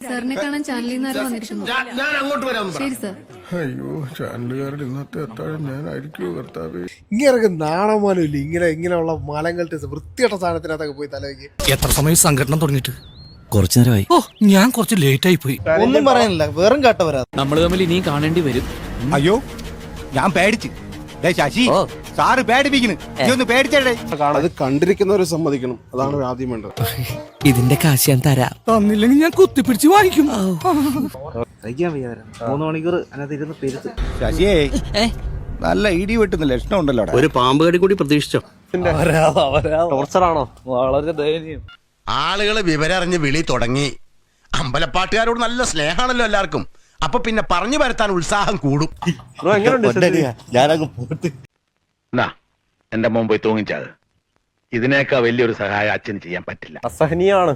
സാറിനെ കാണാൻ ചാനലിൽ നിന്ന് ആരോ വന്നിരിക്കുന്നു ഞാൻ അങ്ങോട്ട് വരാം പറ. ശരി സാർ. അയ്യോ ചാനലുകാരുടെ ഇന്നത്തെ അത്താഴം ഞാനായിരിക്കുമോ കർത്താവേ? ഇങ്ങനൊക്കെ നാണമാനം ഇല്ല? ഇങ്ങനെ ഇങ്ങനെയുള്ള മാലങ്ങളുടെ വൃത്തിയുടെ സാധനത്തിനകത്തൊക്കെ പോയി തലവയ്ക്ക് എത്ര സമയം സംഘടന തുടങ്ങിയിട്ട്? കുറച്ചു നേരമായി. ഓ ഞാൻ കുറച്ച് ലേറ്റ് ആയി പോയി. ഒന്നും പറയാനില്ല. വെറും കേട്ടവരാ. നമ്മൾ തമ്മിൽ ഇനിയും കാണേണ്ടി വരും. അയ്യോ ഞാൻ പേടിച്ച്. ദേ ശശി. സാറ് പേടിപ്പിക്കുന്നു. നീ ഒന്ന് പേടിച്ചേ അത് കണ്ടിരിക്കുന്നവരെ സമ്മതിക്കണം. അതാണ് ആദ്യം വേണ്ടത്. ഇതിന്റെ കാശ് ഞാൻ തരാം. തന്നില്ലെങ്കിൽ ഞാൻ കുത്തിപ്പിടിച്ച് വാങ്ങിക്കും. സഹിക്കാൻ വയ്യ മൂന്ന് മണിക്കൂർ അതിനകത്ത് ഇരുന്ന് പെരുത്ത് ശശിയേ നല്ല ഇടി വെട്ടുന്ന ലക്ഷണം ഉണ്ടല്ലോ ഒരു പാമ്പ് കടി കൂടി പ്രതീക്ഷിച്ചോ? ടോർച്ചറാണോ? വളരെ ദയനീയം ആളുകൾ വിവരറിഞ്ഞ് വിളി തുടങ്ങി. അമ്പലപ്പാട്ടുകാരോട് നല്ല സ്നേഹമാണല്ലോ എല്ലാവർക്കും. അപ്പൊ പിന്നെ പറഞ്ഞു വരുത്താൻ ഉത്സാഹം കൂടും. ഞാനങ്ങ് പോട്ട്. എന്നാ എന്റെ മോൻ പോയി തൂങ്ങിച്ചത്. ഇതിനേക്കാ വലിയൊരു സഹായം അച്ഛന് ചെയ്യാൻ പറ്റില്ല. അസഹനീയമാണ്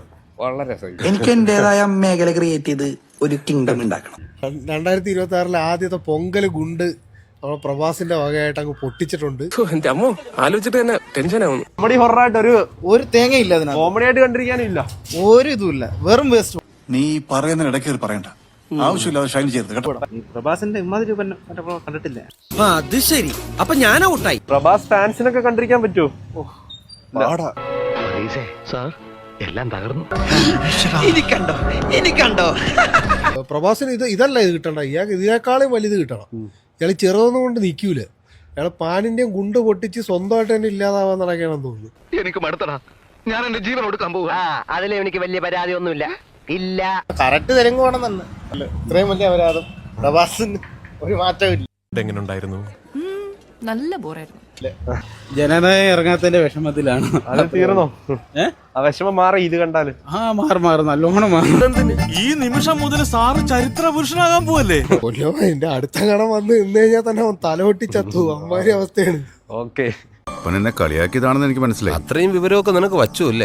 എനിക്ക് എന്റേതായ മേഖല ക്രിയേറ്റ് ചെയ്ത് ഒരു കിങ്ഡം ഉണ്ടാക്കണം. രണ്ടായിരത്തി ഇരുപത്തി ആറിലെ ആദ്യത്തെ പൊങ്കൽ ഗുണ്ട് നമ്മളെ പ്രവാസിന്റെ വകയായിട്ട് അങ്ങ് പൊട്ടിച്ചിട്ടുണ്ട്. എന്റെ അമ്മ ആലോചിച്ചിട്ട് തന്നെ ടെൻഷൻ ആവുന്നു. കോമഡി ഹൊറായിട്ട് ഒരു ഒരു തേങ്ങയില്ല അതിനകത്ത്. കോമഡി ആയിട്ട് കണ്ടിരിക്കാനും ഇല്ല ഒരു ഇതുമില്ല. വെറും വേസ്റ്റ് നീ പറയുന്നതിന് ഇടയ്ക്ക് പറയണ്ട. ആവശ്യമില്ലാതെ ഷൈൻ ചെയ്യരുത് കേട്ടോ. പ്രഭാസിന്റെ ഇമാതിരി കണ്ടിട്ടില്ല? അത് ശരി. അപ്പൊ ഞാൻ ഔട്ടായി. പ്രഭാസ് ഫാൻസിനൊക്കെ കണ്ടിരിക്കാൻ പറ്റുമോ സാർ എല്ലാം തകർന്നു. പ്രവാസിന് ഇത് ഇതല്ല ഇത് കിട്ടണ്ട. ഇയാൾക്ക് ഇതിനേക്കാളും വലുത് കിട്ടണം. ഇയാൾ ചെറുതൊന്നും കൊണ്ട് നിൽക്കൂല ഇയാൾ പാനിന്റെയും ഗുണ്ട് പൊട്ടിച്ച് സ്വന്തമായിട്ട് തന്നെ ഇല്ലാതാവാൻ നടക്കണമെന്ന് തോന്നുന്നു. എനിക്ക് മടുത്തടാ. ഞാൻ എന്റെ ജീവൻ കൊടുക്കാൻ പോകും അതിലെ എനിക്ക് വലിയ പരാതി ഒന്നുമില്ല ഇല്ല. കറക്റ്റ് തെലുങ്കാണ് തന്നെ അല്ല ഇത്രയും വലിയ അപരാധം പ്രഭാസിന് ഒരു മാറ്റമില്ല. നല്ല ബോറായിരുന്നു. ജനനായകം ഇറങ്ങാത്തതിന്റെ വിഷമത്തിലാണ്. അത് തീർന്നോ? ആ വിഷമം മാറി ഇത് കണ്ടാൽ. ആ മാറി മാറി. നല്ലോണം മാറി. ഈ നിമിഷം മുതൽ സാറ് ചരിത്ര പുരുഷനാകാൻ പോവല്ലേ? കൊല്ലോ എന്റെ അടുത്ത കടം വന്ന് നിന്ന് കഴിഞ്ഞാൽ തന്നെ തലവൊട്ടി ചത്തു അമ്മാരി അവസ്ഥയാണ്. ഓക്കെ. എന്നെ കളിയാക്കിയതാണെന്ന് എനിക്ക് മനസ്സിലായി. അത്രയും വിവരമൊക്കെ നിനക്ക് വച്ചു അല്ലേ?